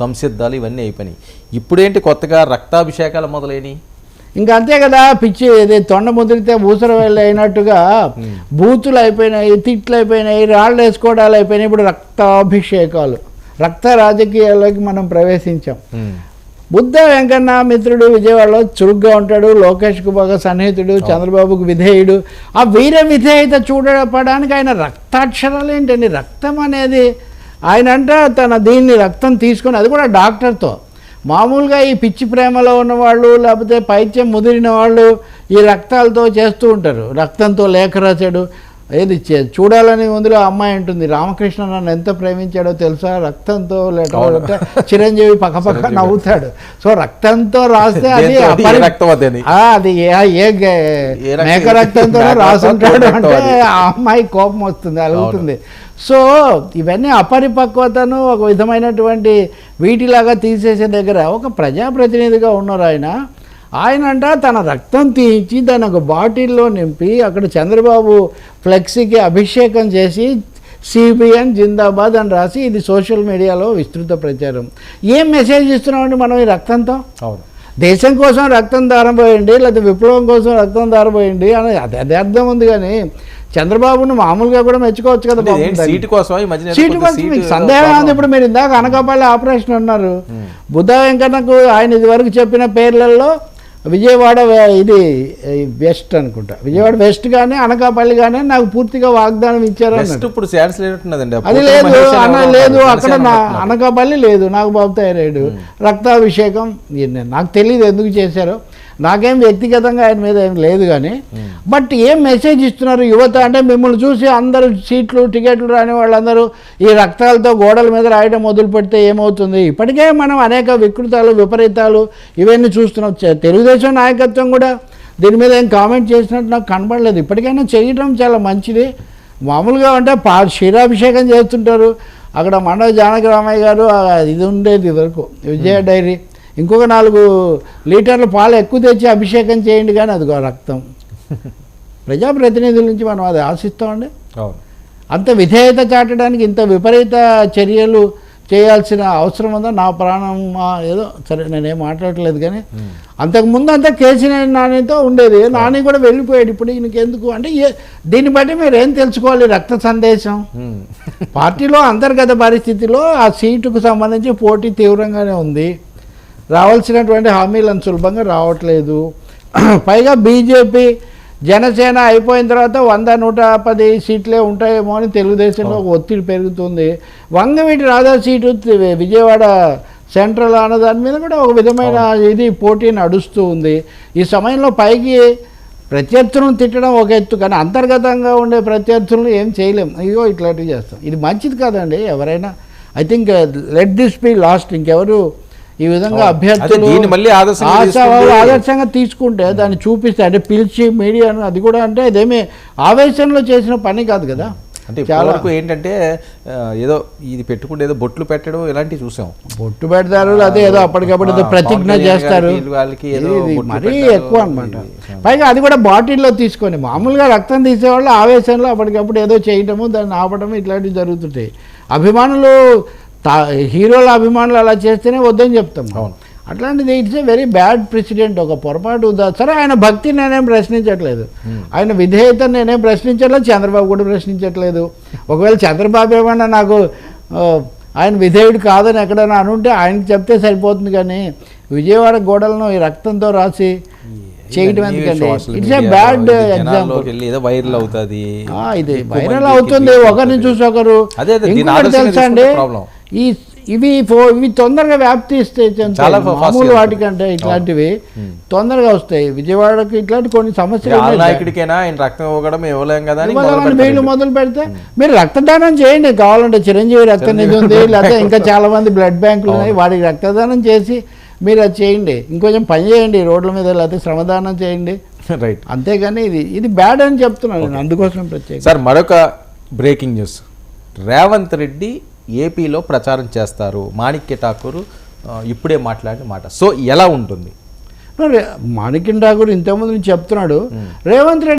సంసిద్ధాలు ఇవన్నీ అయిపోయినాయి. ఇప్పుడేంటి కొత్తగా రక్తాభిషేకాలు మొదలైనవి? ఇంకా అంతే కదా పిచ్చి ఇది తొండ ముదిరితే ఊసర వెళ్ళి అయినట్టుగా బూతులు అయిపోయినాయి తిట్లు అయిపోయినాయి రాళ్ళు వేసుకోవడాలు అయిపోయినాయి. ఇప్పుడు రక్తాభిషేకాలు రక్త రాజకీయాల్లోకి మనం ప్రవేశించాం. బుద్ధ వెంకన్న మిత్రుడు విజయవాడలో చురుగ్గా ఉంటాడు లోకేష్కు బాగా సన్నిహితుడు చంద్రబాబుకు విధేయుడు. ఆ వీర విధేయత చూడపడానికి ఆయన రక్తాక్షరాలు ఏంటండి? రక్తం అనేది ఆయన అంటే తన దీన్ని రక్తం తీసుకొని అది కూడా డాక్టర్తో. మామూలుగా ఈ పిచ్చి ప్రేమలో ఉన్నవాళ్ళు లేకపోతే పైత్యం ముదిరిన వాళ్ళు ఈ రక్తాలతో చేస్తూ ఉంటారు. రక్తంతో లేఖ రాశాడు ఏది చూడాలని ఉందిలో అమ్మాయి ఉంటుంది రామకృష్ణ నన్ను ఎంత ప్రేమించాడో తెలుసా రక్తంతో లేకపోతే చిరంజీవి పక్కపక్క నవ్వుతాడు సో రక్తంతో రాస్తే అది? అది ఏ? మేక రక్తంతో రాసుంటాడు అంటే. ఆ అమ్మాయి కోపం వస్తుంది అలుగుతుంది సో ఇవన్నీ అపరిపక్వతను ఒక విధమైనటువంటి వీటిలాగా తీసేసే దగ్గర ఒక ప్రజాప్రతినిధిగా ఉన్నారు ఆయన ఆయన అంట తన రక్తం తీయించి దాన్ని ఒక బాటిల్లో నింపి అక్కడ చంద్రబాబు ఫ్లెక్సీకి అభిషేకం చేసి సిబిఎన్ జిందాబాద్ అని రాసి ఇది సోషల్ మీడియాలో విస్తృత ప్రచారం. ఏం మెసేజ్ ఇస్తున్నామండి మనం ఈ రక్తంతో? అవును. దేశం కోసం రక్తం దారబోయండి లేకపోతే విప్లవం కోసం రక్తం దారబోయండి అని అది అదే అర్థం ఉంది కానీ చంద్రబాబును మామూలుగా కూడా మెచ్చుకోవచ్చు కదా. సీటు కోసం సీటు కోసం మీకు సందేహం ఉంది. ఇప్పుడు మీరు ఇందాక అనకాపల్లి ఆపరేషన్ అన్నారు. బుద్ధ వెంకన్నకు ఆయన ఇదివరకు చెప్పిన పేర్లలో విజయవాడ ఇది వెస్ట్ అనుకుంటా. విజయవాడ వెస్ట్ కానీ అనకాపల్లి కానీ నాకు పూర్తిగా వాగ్దానం ఇచ్చారు. ఇప్పుడు అది లేదు అన్న లేదు అక్కడ. అనకాపల్లి లేదు నాకు బాబు తయారాడు రక్తాభిషేకం నాకు తెలియదు ఎందుకు చేశారో. నాకేం వ్యక్తిగతంగా ఆయన మీద ఏం లేదు కానీ బట్ ఏం మెసేజ్ ఇస్తున్నారు యువత? అంటే మిమ్మల్ని చూసి అందరూ సీట్లు టికెట్లు రాని వాళ్ళందరూ ఈ రక్తాలతో గోడల మీద రాయడం మొదలు పెడితే ఏమవుతుంది? ఇప్పటికే మనం అనేక వికృతాలు విపరీతాలు ఇవన్నీ చూస్తున్నాం. తెలుగుదేశం నాయకత్వం కూడా దీని మీద ఏం కామెంట్ చేసినట్టు నాకు కనబడలేదు. ఇప్పటికైనా చేయడం చాలా మంచిది. మామూలుగా అంటే పా క్షీరాభిషేకం చేస్తుంటారు. అక్కడ మండవ జానకి రామయ్య గారు ఇది ఉండేది ఇదివరకు. విజయ డైరీ. ఇంకొక నాలుగు లీటర్ల పాలు ఎక్కువ తెచ్చి అభిషేకం చేయండి కానీ అదిగో రక్తం. ప్రజాప్రతినిధుల నుంచి మనం అది ఆశిస్తామండి. అంత విధేయత చాటడానికి ఇంత విపరీత చర్యలు చేయాల్సిన అవసరం ఉందా? నా ప్రాణం ఏదో సరే నేనేం మాట్లాడట్లేదు కానీ అంతకుముందు అంతా కేసీఆర్ నానితో ఉండేది. నాని కూడా వెళ్ళిపోయాడు. ఇప్పుడు ఎందుకు? అంటే దీన్ని బట్టి మీరు ఏం తెలుసుకోవాలి? రక్త సందేశం. పార్టీలో అంతర్గత పరిస్థితిలో ఆ సీటుకు సంబంధించి పోటీ తీవ్రంగానే ఉంది. రావాల్సినటువంటి హామీలను సులభంగా రావట్లేదు. పైగా బీజేపీ జనసేన అయిపోయిన తర్వాత వంద నూట పది సీట్లే ఉంటాయేమో అని తెలుగుదేశంలో ఒక ఒత్తిడి పెరుగుతుంది. వంగవీటి రాధా సీటు విజయవాడ సెంట్రల్ అన్న దాని మీద కూడా ఒక విధమైన ఇది పోటీ నడుస్తూ ఉంది. ఈ సమయంలో పైకి ప్రత్యర్థులను తిట్టడం ఒక ఎత్తు కానీ అంతర్గతంగా ఉండే ప్రత్యర్థులను ఏం చేయలేం. అయ్యో ఇట్లాంటివి చేస్తాం. ఇది మంచిది కాదండి ఎవరైనా. I think let this be last ఇంకెవరు ఈ విధంగా. అభ్యర్థులు ఆదర్శంగా తీసుకుంటే- దాన్ని చూపిస్తే అంటే పిలిచి మీడియాను అది కూడా అంటే ఇదేమి ఆవేశంలో చేసిన పని కాదు కదా. అంటే చాలా ఇప్పటివరకు ఏంటంటే ఏదో ఇది పెట్టుకుంటే ఏదో బొట్లు పెట్టడం ఇలాంటివి చూసాం. బొట్టు పెడతారు అదే ఏదో అప్పటికప్పుడు ప్రతిజ్ఞ చేస్తారు. వాళ్ళకి మరీ ఎక్కువ అనమాట. పైగా అది కూడా బాటిల్లో తీసుకొని మామూలుగా రక్తం తీసేవాళ్ళు ఆవేశంలో అప్పటికప్పుడు ఏదో చేయటము దాన్ని ఆపటము ఇట్లాంటివి జరుగుతుంటాయి. అభిమానులు తా హీరోల అభిమానులు అలా చేస్తేనే వద్దని చెప్తాం అవును. అట్లాంటిది it's a very bad president. ఒక పొరపాటు ఉదా? సరే ఆయన భక్తి నేనేం ప్రశ్నించట్లేదు. ఆయన విధేయత నేనేం ప్రశ్నించట్లేదు. చంద్రబాబు కూడా ప్రశ్నించట్లేదు. ఒకవేళ చంద్రబాబు ఏమన్నా నాకు ఆయన విధేయుడు కాదని ఎక్కడైనా అనుంటే ఆయనకి చెప్తే సరిపోతుంది కానీ విజయవాడ గోడలను ఈ రక్తంతో రాసి చేయడం ఇవన్నీ ఎందుకండి? ఇట్స్ ఏ బ్యాడ్ ఎగ్జాంపుల్ ఏదో వైరల్ అవుతుంది. ఇది వైరల్ అవుతుంది. ఒకరిని. చూసి ఒకరు తెలుసా అండి. ఈ ఇవి ఫో- ఇవి తొందరగా వ్యాప్తి ఇస్తాయి మామూలు వాటికంటే ఇట్లాంటివి తొందరగా వస్తాయి. విజయవాడకి ఇట్లాంటి కొన్ని సమస్యలు. నాయకుడికైనా ఆయన రక్తం ఇవ్వడం ఇవ్వలేం కదా అని మొదలు వీళ్ళు పెడితే మీరు రక్తదానం చేయండి. కావాలంటే చిరంజీవి రక్త నిధి ఉంది లేకపోతే ఇంకా చాలా మంది బ్లడ్ బ్యాంకులు ఉన్నాయి. వాడికి రక్తదానం చేసి మీరు అది చేయండి. ఇంకొంచెం పని చేయండి. రోడ్ల మీద లేకపోతే శ్రమదానం చేయండి. రైట్ అంతేగాని ఇది ఇది బ్యాడ్ అని చెప్తున్నాను నేను. అందుకోసం ప్రత్యేక సార్ మరొక బ్రేకింగ్ న్యూస్. రేవంత్ రెడ్డి ఏపీలో ప్రచారం చేస్తారు. మాణిక్య ఠాకూర్ ఇప్పుడే మాట్లాడిన మాట. సో ఎలా ఉంటుంది? మాణిక్యం ఠాకూర్ ఇంతకుముందు నుంచి చెప్తున్నాడు. రేవంత్ రెడ్డి